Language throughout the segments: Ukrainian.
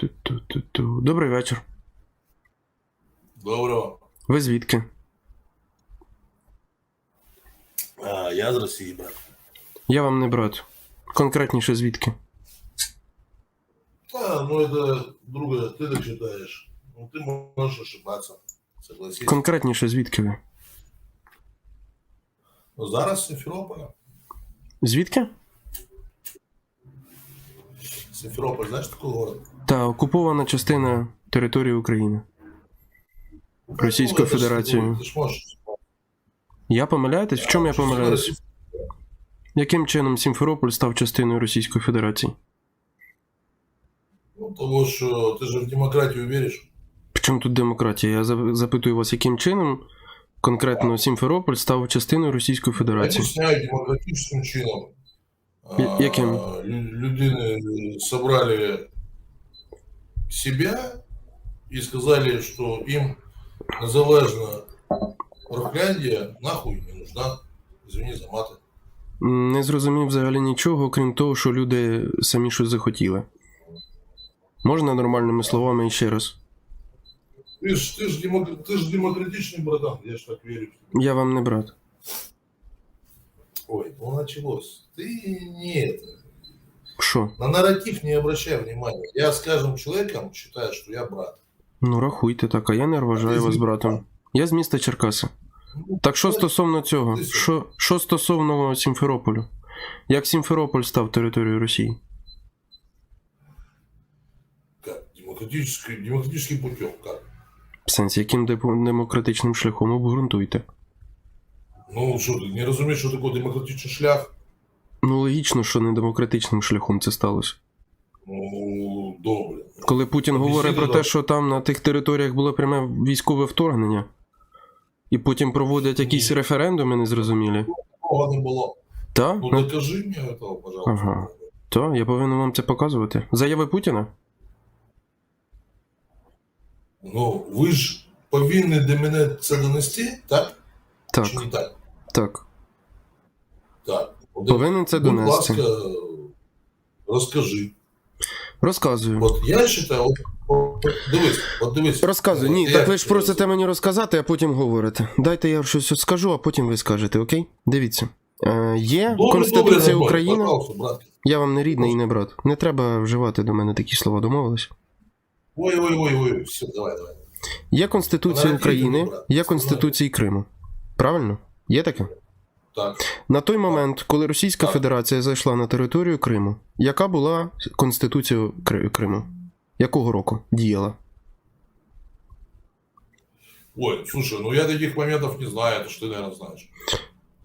Ту-ту-ту-ту-ту. Добрий вечір. Доброго. Ви звідки? А, я з Росії, брат. Я вам не брат. Конкретніше звідки? А, ну это, друга, ты так считаешь. Ну, ты можешь ошибаться. Согласись. Конкретніше звідки ви? Ну, зараз з Симферополя. Звідки? Симферополь, знаешь такой город? Та окупована частина території України. Російською Ну, Федерацією. Я помиляєтесь? В чому я помиляюсь? Яким чином Сімферополь став частиною Російської Федерації? Ну, того, що ти ж в демократію віриш. В чому тут демократія? Я запитую вас, яким чином конкретно Сімферополь став частиною Російської Федерації? Об'ясняю демократичним чином. Я- яким? Людини собрали себя и сказали, что им незалежна Рохляндія нахуй не нужна. Извини за мати. Не зрозумів взагалі нічого, крім того, що люди самі щось захотіли. Можна нормальними словами ще раз. Ти ж, ти ж, демок... ти ж демократичний братан, я ж так вірю. Я вам не брат. Ой, ну началось. Ты не это. Що? На нарратив не обращай внимания. Я с каждым человеком считаю, что я брат. Ну, рахуйте так, а я не вважаю вас братом. Я з міста Черкаси. Ну, Так що стосовно цього? Що, що стосовно Сімферополю? Як Сімферополь став територією Росії? Как? Путем. Как? В сенсі, яким демократичним шляхом обґрунтуйте? Ну, що ти не розумієш, що таке демократичний шлях? Ну, логічно, що не демократичним шляхом це сталося. Ну, добре. Коли Путін Об'ясни говорить про те, що там на тих територіях було пряме військове вторгнення, і потім проводять якісь референдуми незрозумілі. Такого не було. Та? Ну, Ну, докажи мені этого, пожалуйста. Ага. то, я повинен вам це показувати. Заяви Путіна? Ну, ви ж повинні до мене це донести, так? Так, Чи не так? так. Так. Повинен це будь донести. ласка, розкажи. Розказую. От я вважаю, от, от, дивись, от дивись. Розказуй. Ні, От так ви ж просите мені розказати, а потім говорите. Дайте я щось скажу, а потім ви скажете, окей? Дивіться. Е, є Добре, Конституція добре, добре, України. братки. Я вам не рідний і не брат. Не треба вживати до мене такі слова, домовились? Ой, ой, ой, ой, все, давай, давай. Є Конституція Вона України, є Конституція Криму. Правильно? Є таке? Так. На той момент, коли Російська Так. Федерація зайшла на територію Криму, яка була Конституція Криму? Якого року діяла? Ой, слушай, ну я таких моментов не знаю, это что ты, наверное, знаешь.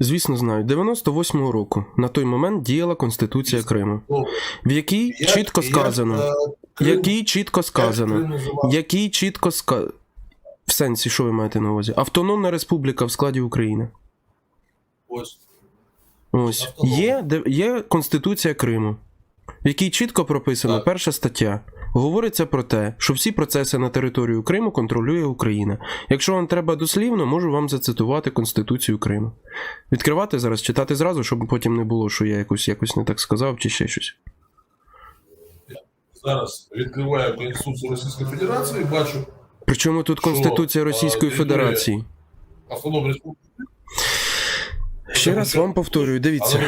Звісно, знаю. 98-го року на той момент діяла Конституція Криму, в якій чітко сказано, Крим- якій чітко сказано, який чітко ска... В сенсі, що ви маєте на увазі? Автономна республіка в складі України. Ось. Ось. Є, де- є Конституція Криму, в якій чітко прописано Так. перша стаття. Говориться про те, що всі процеси на територію Криму контролює Україна. Якщо вам треба дослівно, можу вам зацитувати Конституцію Криму. Відкривати зараз, читати зразу, щоб потім не було, що я якось, якось не так сказав чи ще щось. Зараз відкриваю Конституцію Російської Федерації, бачу Причому тут Конституція а, Російської Федерації. Автономну Республіку, Ще раз вам повторюю, дивіться.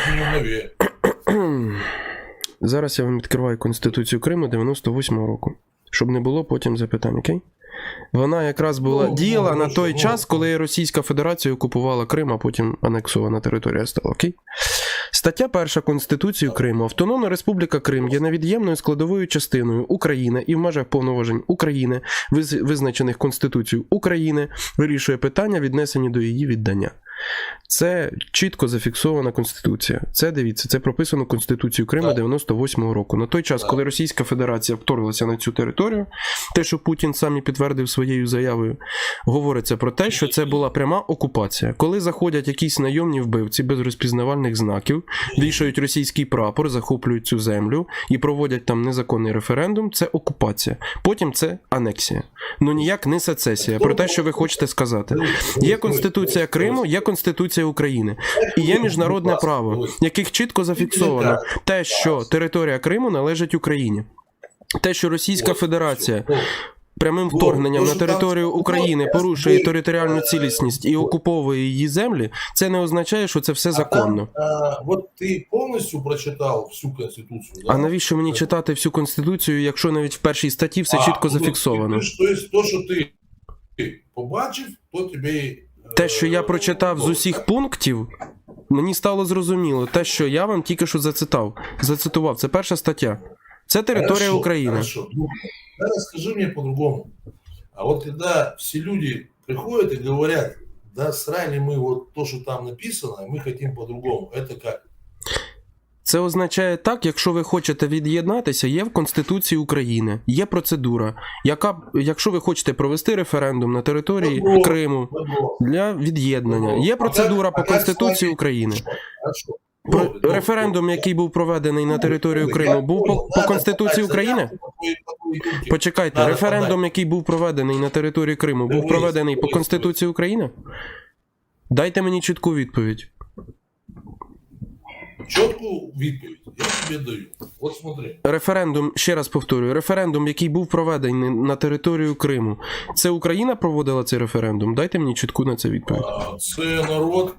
Зараз я вам відкриваю Конституцію Криму 98-го року, щоб не було потім запитань, окей? Вона якраз була Ну, діяла ну, на ну, той ну. час, коли Російська Федерація окупувала Крим, а потім анексована територія стала, окей? Стаття 1 Конституції Криму. Автономна Республіка Крим є невід'ємною складовою частиною України і в межах повноважень України, визначених Конституцією України, вирішує питання, віднесені до її віддання. Це чітко зафіксована конституція. Це дивіться, це прописано Конституцією Криму 98-го року. На той час, коли Російська Федерація вторглася на цю територію, те, що Путін сам і підтвердив своєю заявою, говориться про те, що це була пряма окупація. Коли заходять якісь найомні вбивці без розпізнавальних знаків, вішають російський прапор, захоплюють цю землю і проводять там незаконний референдум, це окупація. Потім це анексія. Ну ніяк не сецесія. Про те, що ви хочете сказати. Є Конституція Криму, є Конституція України. І є міжнародне право, яких чітко зафіксовано. Те, що територія Криму належить Україні. Те, що Російська Федерація прямим вторгненням на територію України порушує територіальну е, цілісність і окуповує її землі, це не означає, що це все законно. Вот ты полностью прочитал всю Конституцию, да? А навіщо мені читати всю конституцію, якщо навіть в першій статті все чітко ну, зафіксовано? ти- ти- то, що ти побачив, то тобі е, Те, що я прочитав з добре, усіх так? пунктів, мені стало зрозуміло. Те, що я вам тільки що зацитав, зацитував, це перша стаття. Це територія Хорошо, України. Хорошо. Ну, тогда скажи мне по-другому. А вот когда все люди приходят и говорят, да, срали мы вот то, что там написано, а мы хотим по-другому. Это как? Це означає так, якщо ви хочете від'єднатися, є в Конституції України, є процедура, яка, якщо ви хочете провести референдум на території Добро. Криму для від'єднання, є процедура по Конституції України. Про референдум, який був проведений на територію я Криму, був по, по Конституції України? Почекайте, референдум, який був проведений на території Криму, був проведений по Конституції України? Дайте мені чітку відповідь. Чітку відповідь я тобі даю. От смотри. Референдум, ще раз повторюю, референдум, який був проведений на територію Криму, це Україна проводила цей референдум? Дайте мені чітку на це відповідь. А, Це народ,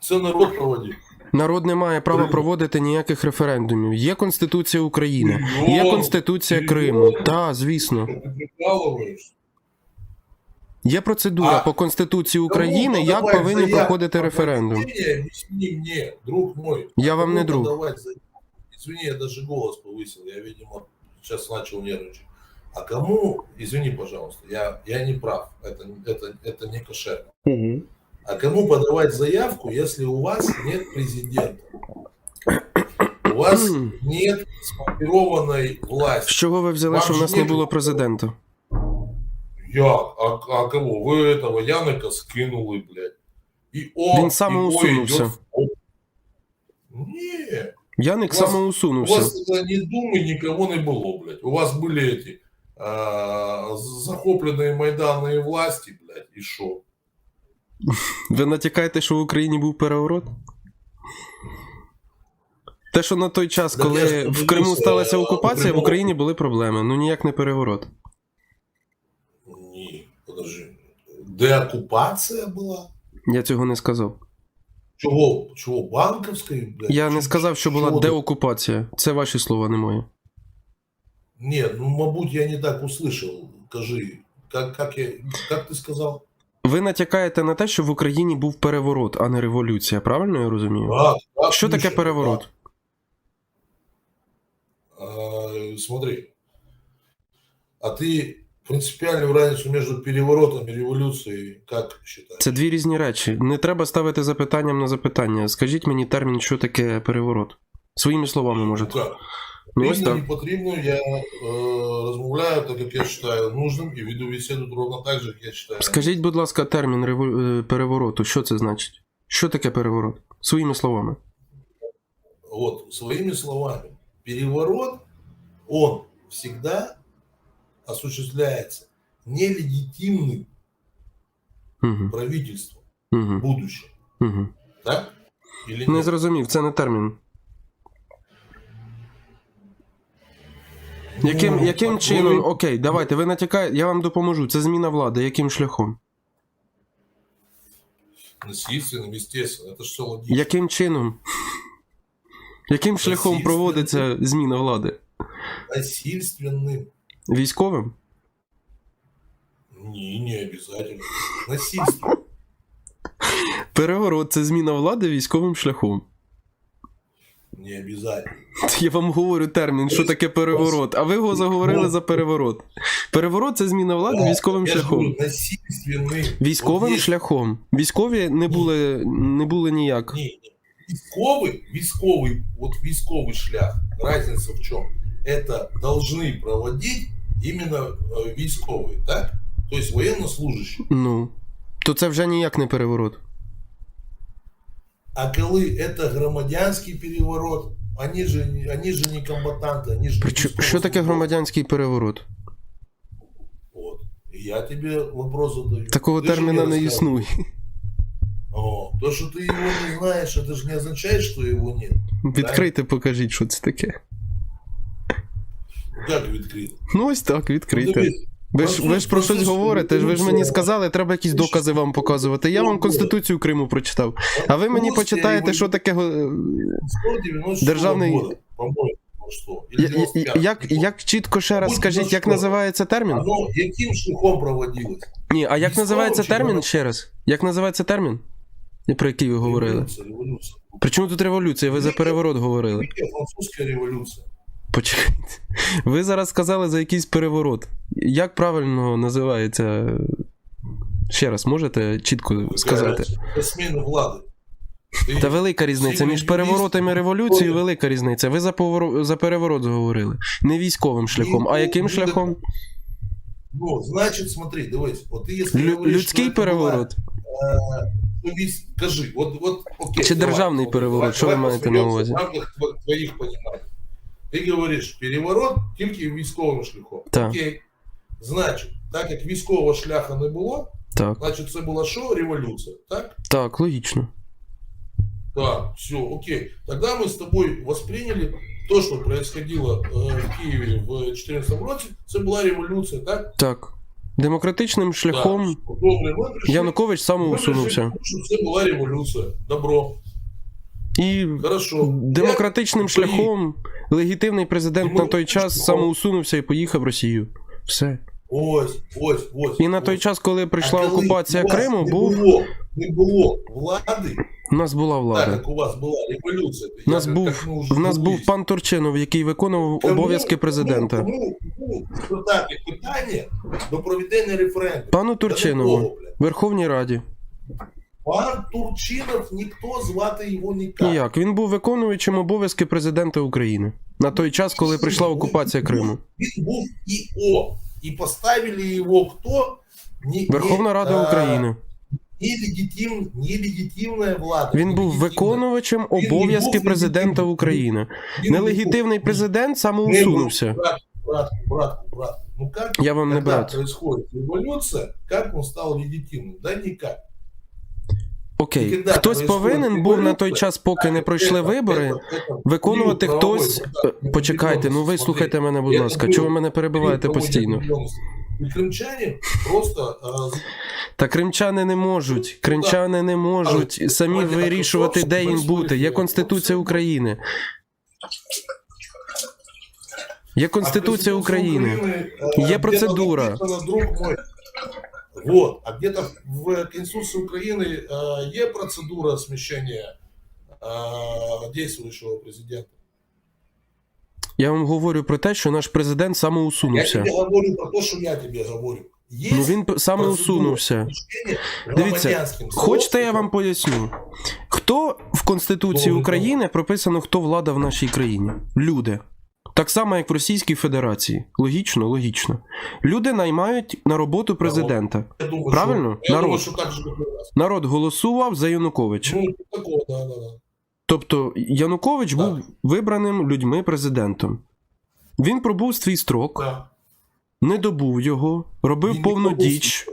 це народ проводив. Народ не має права Криму. проводити ніяких референдумів. Є Конституція України, є Конституція. Криму. Та, звісно. Ти прикалуєш? Є процедура А по Конституції України, Кому як подавать повинні заявку проходити на референдум. обращение? Объясни мне, друг мой. Я вам Кому не друг. подавать заявку? Извини, я даже голос повысил. Я, видимо, сейчас начал нервничать. А кому, извини, пожалуйста, я, я не прав. Это, это, это не кошерно. А кому подавать заявку, если у вас нет президента? У вас нет сформированной З власти. чого ви взяли, Вам що в ж нас не нету- було президента? Як? А, а кого? Вы этого Яника скинули, блядь. И он, Він и самоусунувся. идет в- Не, Яник У вас- у самоусунувся. вас это ни думы никого не было, блядь. У вас были эти а, захопленные майданные власти, блядь, и шо? Ви натякаєте, що в Україні був переворот? Те, що на той час, Так я коли ж в Криму подивився, сталася е, окупація, в Криму. Україні були проблеми. Ну ніяк не переворот. Деоккупация была? Я цього не сказав. Чего? Чего? Банковской? блядь? Я не Чё- сказав, що була чего ты- деокупація. Це ваші слова, не мої. Нет, ну, мабуть, я не так услышал. Скажи, как, как, я, как ты сказал? Ви натякаєте на те, що в Україні був переворот, а не революція. Правильно я розумію? Так, так, Що таке Миша, переворот? так. А, смотри. А ты принципиальную разницу между переворотом и революцией как считаешь? Це дві різні речі. Не треба ставити запитанням на запитання. Скажіть мені термін, що таке переворот. Своїми словами Ну можете. как? Ну ось так. не потрібно, я э, розмовляю так, як я считаю нужным, і веду беседу ровно так же, як я считаю. Скажіть, будь ласка, термін реву... е, перевороту. Що це значить? Що таке переворот? Своїми словами. Вот, своими словами. Переворот, он всегда осуществляется нелегитимным Угу. правительством Угу. будущее. Угу. Так? Или Не нет? зрозумів, це не термін. Ну, Яким, яким такой- чином. Окей, давайте, ви натякаєте, я вам допоможу. Це зміна влади. Яким шляхом? Насильственным, естественно. Это же все логично. Яким чином? Яким шляхом Насильственно. проводиться зміна влади? Насильственным. Військовим? Не, не обязательно. Насильственно. Переворот це зміна влади військовим шляхом. Не обязательно. Я вам говорю термін, що таке переворот, а ви його заговорили за переворот. Переворот це зміна влади Да, військовим я же шляхом. говорю, насильственным. Військовим Вот есть- шляхом. Військові не були, не були ніяк. Ні, ні. Військовий, військовий, от військовий шлях, разница в чем? Это должны проводить именно э, військовые, так? То есть военнослужащие. Ну. То це вже ніяк не переворот. А коли это громадянський переворот, они же, не- они же не комбатанты, они же не Причо- Що таке військовослужбовці. громадянський переворот? Вот. И я тебе вопрос задаю. Такого Ты же терміна мне не рассказывай. існує. О, то, что ты его не знаешь, это же не означает, что его нет. Відкрийте, покажіть, що це таке. Як відкрито? Ну ось так, Ну, відкрите. дивись, Ви ж, ви ж про щось говорите, ви ж мені сказали, треба якісь докази вам показувати. Я вам Конституцію Криму прочитав. А ви мені почитаєте, що таке. державний- года, по-моєму, ну що, или Я- я- 95. Як, як чітко ще раз скажіть, як називається термін? Яким шляхом проводилось? Ні, а як називається термін ще раз? Як називається термін? І Про який ви говорили? Причому тут революція? Ви за переворот говорили. Французька революція. Почекайте. Ви зараз сказали за якийсь переворот. Як правильно називається? Ще раз, можете чітко сказати? Це зміна влади. Та велика різниця між переворотами і революцією, велика різниця. Ви за поворот за переворот говорили. Не військовим шляхом, а яким шляхом? Ну, значить, смотри, дивись, от ти якщо Лю- говориш, людський що переворот. е, ну, військ- Кажи, от, от, окей. Чи державний от, переворот? Що ви маєте на увазі? В рамках тво- твоїх понімань. Ти говориш, переворот тільки військовим шляхом. Так. Окей. Значить, так як військового шляха не було, Так, значить це була що? Революція, так? так, логічно. Да, все, окей. Тогда мы с тобой восприняли то, что происходило э, в Киеве в 2014 році, це була революція, так? Так. Демократичним шляхом Так. Ми Янукович ми прийшли, що це була революція. Добро. І Хорошо. демократичним шляхом легітимний президент на той час самоусунувся і поїхав в Росію. Все. Ось, ось, ось. І на той ось. час, коли прийшла А коли окупація Криму, не був було, не було влади, у нас була так влада. як у вас була революція. У нас як- був в нас був пан Турчинов, який виконував Тому- обов'язки президента. Тому, тому, тому питання до проведення референдуму. Пану Турчинову, Верховній Раді. Пан Турчинов, ніхто звати його ніяк. Ніяк. Він був виконуючим обов'язки президента України на той час, коли прийшла окупація Криму. Він був ІО. І поставили його хто? Ні, Верховна Рада а, України. Нелегітим, нелегітимна влада. Він був виконувачем обов'язки президента. України. Нелегітимний президент самоусунувся. був. Брат, брат, брат, брат. Ну как, Я вам не брат. происходит революция, как он стал легитимным? Да никак. Окей, І коли хтось происходить повинен був на той революція, час, поки не пройшли Это- вибори, это- это виконувати период хтось. правовой, Е, Почекайте, ну ви слухайте мене, будь ласка. Чого ви мене перебиваєте постійно? І кримчані просто а, Та кримчани не можуть. Кримчани не можуть Але самі давайте так, вирішувати, що де їм происходить? бути. Є Конституція України. Є Конституція а України. Украины, Є где-то процедура. Вот, а где-то в Конституции Украины а, є процедура смещения а, действующего президента. Я вам говорю про те, що наш президент Я самоусунувся. тебе говорю про то, що я тебе говорю. Є Ну він самоусунувся. Дивіться, Хочете, я вам поясню. Хто в Конституції України прописано, хто влада в нашій країні? Люди. Так само, як в Російській Федерації. Логічно, логічно. Люди наймають на роботу президента. Я думаю, Правильно? Що, я Народ. думаю, що так же. Народ голосував за Януковича. Ну, такого, да, да, да. Тобто Янукович Так. був вибраним людьми президентом. Він пробув свій строк, да. не добув його, робив Він повну діч.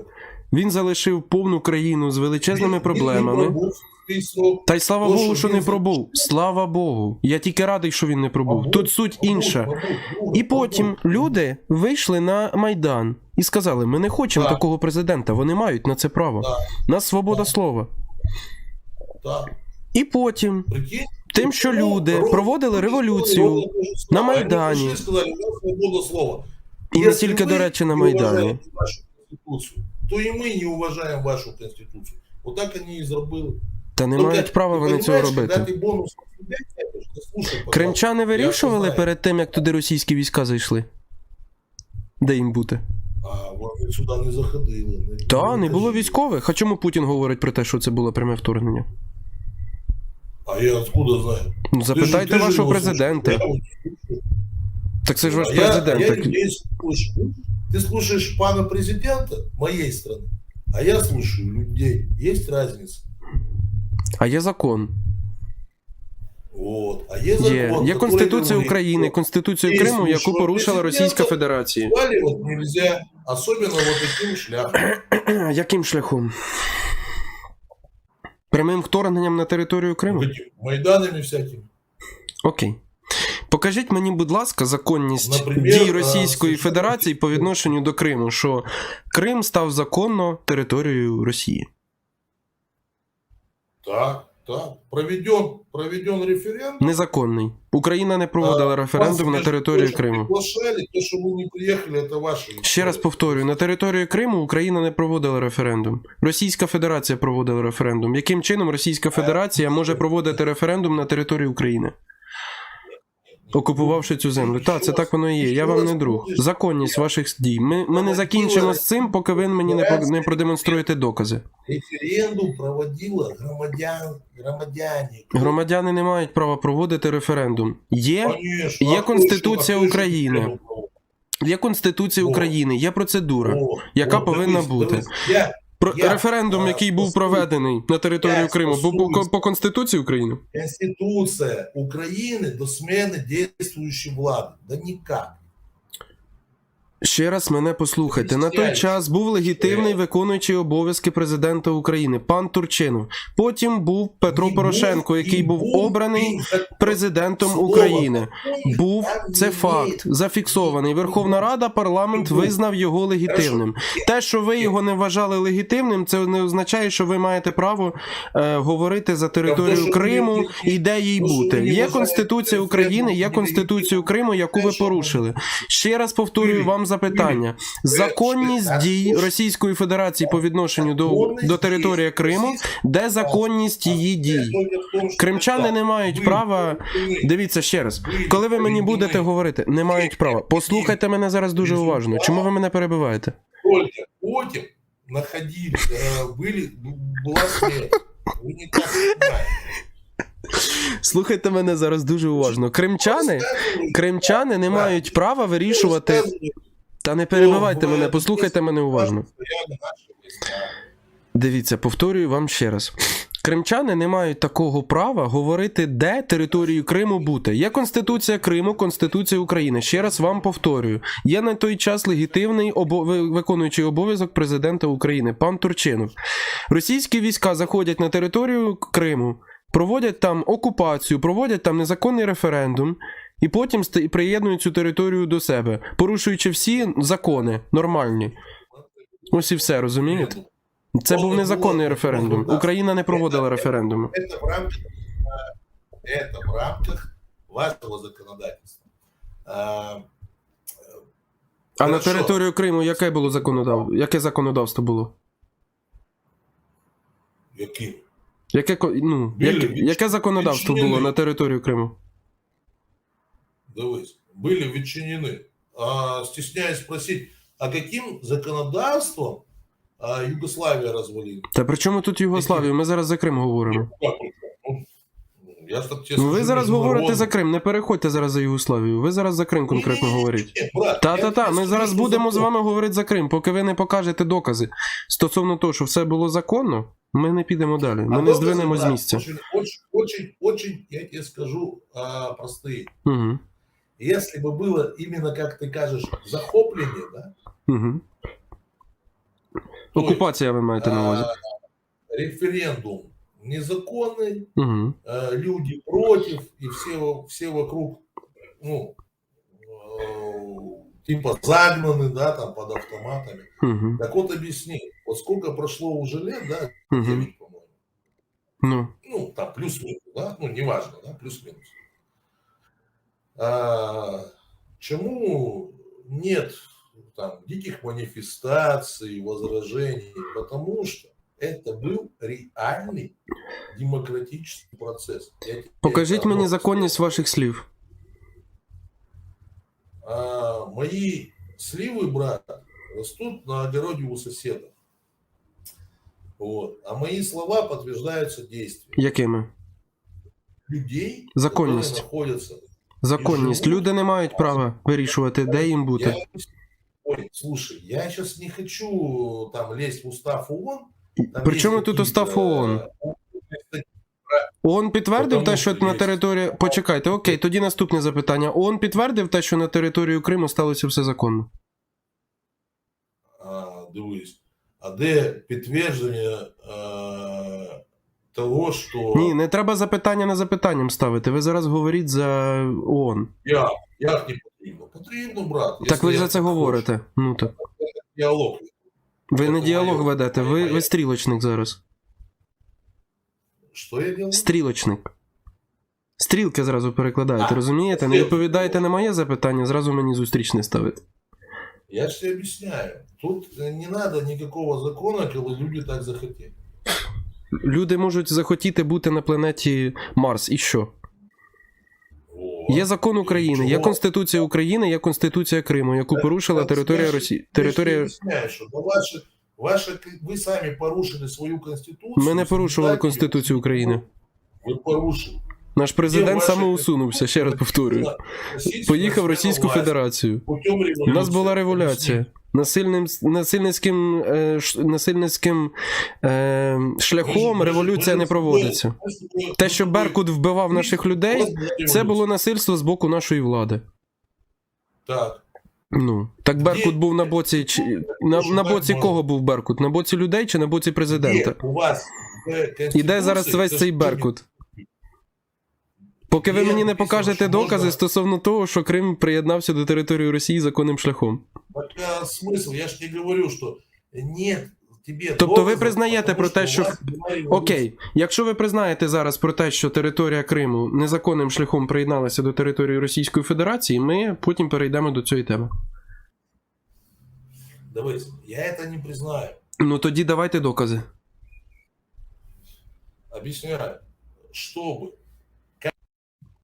Він залишив повну країну з величезними Він- проблемами. Він не пробув свій. Та й слава То, Богу, що він не пробув. Слава Богу. Я тільки радий, що він не пробув. Тут суть інша. І потім люди вийшли на Майдан і сказали: ми не хочемо Так. такого президента, вони мають на це право. Так. Нас свобода Так. слова. Так. І потім, Прикинь? тим, що люди проводили революцію на. Майдані. І не тільки, до речі, на Майдані. то і ми не уважаємо вашу Конституцію. Отак вони і зробили. Та не Только, мають права вони цього робити. Бонус ти слушай. Кримчани вирішували перед тим, як туди російські війська зайшли. Де їм бути? А вони сюди не заходили. Та, не було військових. А чому Путін говорить про те, що це було пряме вторгнення? А я откуда знаю? Ну, запитайте ти вашого його президента. Я. Так це ж ваш А я- президент. я так- людей слушаю. Ты слушаешь пана президента моей страны, а я слушаю людей. Есть разница. А є закон. Вот. А есть закон, Є, є Конституція України, что Конституція Криму, яку порушила Російська Федерація. сваливать нельзя, особенно вот таким шляхом. Яким шляхом? Прямим вторгненням на територію Криму? Майданами всякими. Окей. Покажіть мені, будь ласка, законність Наприклад, дій Російської Федерації по відношенню до Криму, що Крим став законно територією Росії. Так, так. Проведен, проведен референдум. Незаконний. Україна не проводила А, референдум на території то, Криму. Приглашали, то, что вы не приїхали, це ваше. Ще раз повторюю: на території Криму Україна не проводила референдум. Російська Федерація проводила референдум. Яким чином Російська Федерація може проводити референдум на території України? Окупувавши цю землю. Так, це так воно і є. Я вам не друг. Законність ваших дій. Ми, ми не закінчимо з цим, поки ви мені не, не продемонструєте докази. Референдум проводила громадян, громадяне. Громадяни не мають права проводити референдум. Є, є Конституція України. є Конституція. України, є процедура. Яка повинна бути. дивись. Я Про Я, референдум, а, який був послухай. проведений на територію Я Криму, був по, стосуюсь. по Конституції України. Конституция Украины до смены действующей влады. Да никак. Ще раз мене послухайте. На той час був легітимний виконуючий обов'язки президента України, пан Турчинов. Потім був Петро Порошенко, який був обраний президентом України. Був це факт зафіксований. Верховна Рада, парламент визнав його легітимним. Те, що ви його не вважали легітимним, це не означає, що ви маєте право е, говорити за територію Криму і де їй бути. Є Конституція України, є Конституція Криму, яку ви- порушили. Ще раз повторюю вам запитання: законність Те, дій що- Російської Федерації по відношенню до, Законність до території дій Криму, Російської- де законність її дій. Суть в том, что Кримчани это не мають вы- права. вы- Дивіться ще раз. ви Коли ви мені повинні будете говорити, не мають права. Послухайте мене зараз дуже уважно. Чому ви мене перебиваєте? Только потім находились, э, были, была смерть. Вы никак не знаете. Слухайте мене зараз дуже уважно. Кримчани, Рассказывайте, кримчани не Да. мають права вирішувати. Та не перебивайте мене, послухайте мене уважно. Дивіться, повторюю вам ще раз. Кримчани не мають такого права говорити, де територію Криму бути. Є Конституція Криму, Конституція України. Ще раз вам повторюю. Є на той час легітимний обо... виконуючий обов'язок президента України, пан Турчинов. Російські війська заходять на територію Криму, проводять там окупацію, проводять там незаконний референдум І потім ст- приєднують цю територію до себе, порушуючи всі закони нормальні. Ось і все, розумієте? Це був незаконний референдум. Україна не проводила референдуму. Это в рамках, э, это в рамках вашего законодательства. А, А на Хорошо. територію Криму яке було законодав... яке законодавство було? Яким? Яке ко- ну, Біля- яке, яке законодавство було відчинений. на територію Криму? Дивись, были ветчинены. А, стесняюсь спросить, а каким законодавством а, Югославия развалила? Та при чому тут Югославію? Ми зараз за Крим говоримо. Как это? Ну, я ж так тебе Ну, ви скажу, зараз говорите международно. за Крим, не переходьте зараз за Югославію. Ви зараз за Крим конкретно Ні-ні-ні, говоріть. ні, брат, Та я та та, тобі ми зараз скажу будемо з закон. вами говорити за Крим. Поки ви не покажете докази стосовно того, що все було законно, ми не підемо далі. Ми А не доказы, здвинемо з брат, місця. Очень, очень, очень, очень, я тебе скажу, а, простые. Угу. Если бы было именно, как ты кажешь, захопление, да, Угу. то Окупація ви маєте на увазі. а, референдум незаконный, Угу. э, люди против, и все, все вокруг, ну, э, типа загнаны, да, там под автоматами. Угу. Так вот объясни, вот сколько прошло уже лет, да, Угу. 9, по-моему, Ну. ну, там плюс-минус, да, ну, неважно, да, плюс-минус. А, чему нет там диких манифестаций, возражений? Потому что это был реальный демократический процесс. Я тебе Покажіть это мені одно законність ваших слів. А, мои сливы, брат, растут на огороде у соседа. Вот. А мои слова подтверждаются действием Якими? людей, Законність. которые находятся. Законність. Люди не мають права вирішувати, де їм бути. Ой, слушай, я сейчас не хочу там лезть в устав ООН. Там При тут устав ООН? ООН підтвердив Потому те, що на території. Почекайте, окей, тоді наступне запитання. ООН підтвердив те, що на територію Криму сталося все законно. А, дивись. А де підтвердження, е, того, что Ні, не треба запитання на запитанням ставити. Ви зараз говоріть за ООН. я, як не потрібно. Потрібно, брат. Так ви за це хочу. говорите. Ну так. Діалог. Ви не діалог ведете, ви, ви стрілочник зараз. Що я делаю? Стрілочник. Стрілки зразу перекладаєте, А, розумієте? Не відповідаєте на моє запитання, зразу мені зустрічне ставите. Я ж тебе объясняю. Тут не надо никакого закона, коли люди так захотели. Люди можуть захотіти бути на планеті Марс. І що? Є закон України, є Конституція України, є Конституція Криму, яку порушила територія Росії. Територія. ваша, ви самі порушили свою конституцію. Ми не порушували Конституцію. України. Ви порушили. Наш президент самоусунувся, ще раз повторюю. Поїхав в Російську Федерацію. У нас була революція. Насильним, насильницьким, е, насильницьким е, шляхом революція не проводиться. Те, що Беркут вбивав наших людей, це було насильство з боку нашої влади. Так. Ну, так Беркут був на боці. чи- На, на боці кого був Беркут? На боці людей чи на боці президента? Де у вас в І де зараз весь цей Беркут? Поки ви Є мені не написано, покажете що докази можна- стосовно того, що Крим приєднався до території Росії законним шляхом. Так а смысл? Я ж тебе говорю, что нет тебе Тобто ви доказів, признаєте потому про те, у що- вас немає революції. Окей, якщо ви признаєте зараз про те, що територія Криму незаконним шляхом приєдналася до території Російської Федерації, ми потім перейдемо до цієї теми. Дивись, я это не признаю. Ну тоді давайте докази. Объясняю. Чтобы